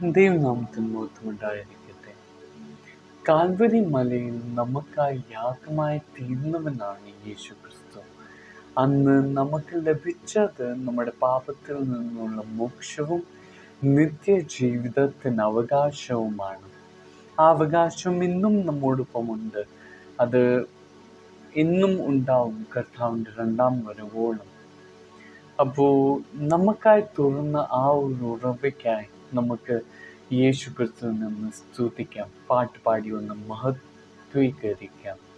ദൈവനാമത്തിന് മഹത്വമുണ്ടായിരിക്കട്ടെ കാൽവരി മലയിൽ നമുക്കായി യാഗമായി തീർന്നവനാണ് യേശു ക്രിസ്തു. അന്ന് നമുക്ക് ലഭിച്ചത് നമ്മുടെ പാപത്തിൽ നിന്നുള്ള മോക്ഷവും നിത്യജീവിതത്തിന് അവകാശവുമാണ്. ആ അവകാശം ഇന്നും നമ്മോടൊപ്പമുണ്ട് അത് ഇന്നും ഉണ്ടാവും കർത്താവിന്റെ രണ്ടാം വരവോളം. അപ്പോൾ നമുക്കായി തുറന്ന ആ ഒരു ഉറവയ്ക്കായി നമുക്ക് യേശു ക്രിസ്തു നിന്ന് സ്തുതിക്കാം. പാട്ട് പാടി ഒന്ന് മഹത്വീകരിക്കാം.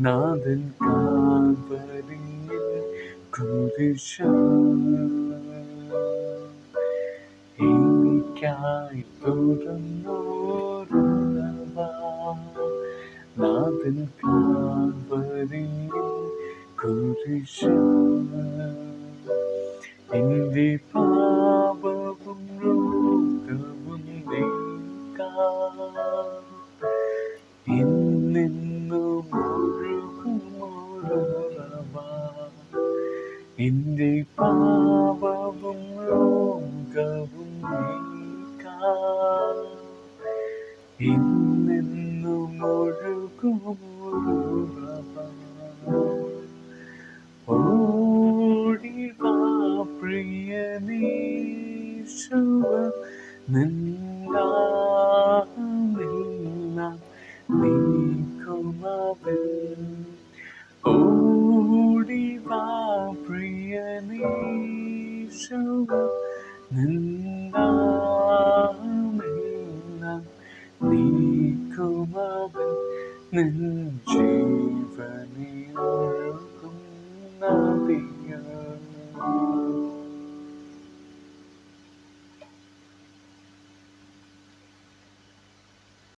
നാഥൻ കാൽവരിയിൽ കുരിശ എനിക്കായി തുറന്നോരുറവ bên kia vời đi kutisa Hindi pa babulog kabunding ka Ininumuro ba. Hindi pa babulog kabunding ka Hindi ഓടിവാ പ്രിയനീശുവ നിന്നാമില്ല നീക്കുമവൻ ഓടിവാ പ്രിയനീശുവ നിന്നാമില്ല നിൻ ജീവനിൽ ഒഴുകുന്ന